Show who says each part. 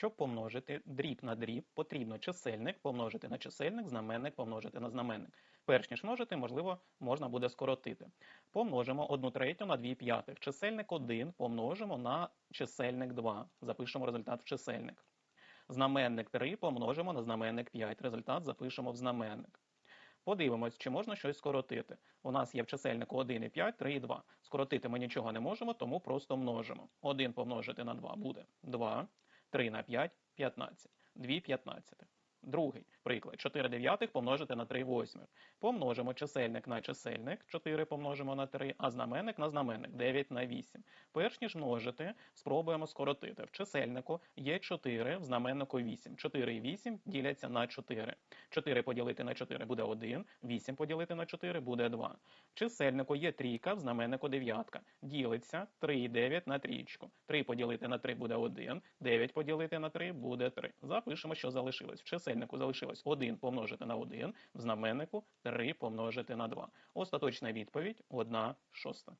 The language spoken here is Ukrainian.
Speaker 1: Щоб помножити дріб на дріб, потрібно чисельник помножити на чисельник, знаменник помножити на знаменник. Перш ніж множити, можливо, можна буде скоротити. Помножимо 1 третю на 2 п'ятих. Чисельник 1 помножимо на чисельник 2. Запишемо результат в чисельник. Знаменник 3 помножимо на знаменник 5. Результат запишемо в знаменник. Подивимось, чи можна щось скоротити. У нас є в чисельнику 1 і 5, 3 і 2. Скоротити ми нічого не можемо, тому просто множимо. 1 помножити на 2 буде 2, 3 на 5 – 15, 2 15. Другий приклад. 4 дев'ятих помножити на 3 восьмих. Помножимо чисельник на чисельник, 4 помножимо на 3, а знаменник на знаменник 9 на 8. Перш ніж множити, спробуємо скоротити. В чисельнику є 4, в знаменнику 8. 4 і 8 діляться на 4. 4 поділити на 4 буде 1, 8 поділити на 4 буде 2. В чисельнику є трійка, в знаменнику дев'ятка. Ділиться 3 і 9 на трічку. 3 поділити на 3 буде 1, 9 поділити на 3 буде 3. Запишемо, що залишилось. В чисельнику залишилось 1 помножити на 1, в знаменнику 3 помножити на 2. Остаточна відповідь 1 шоста.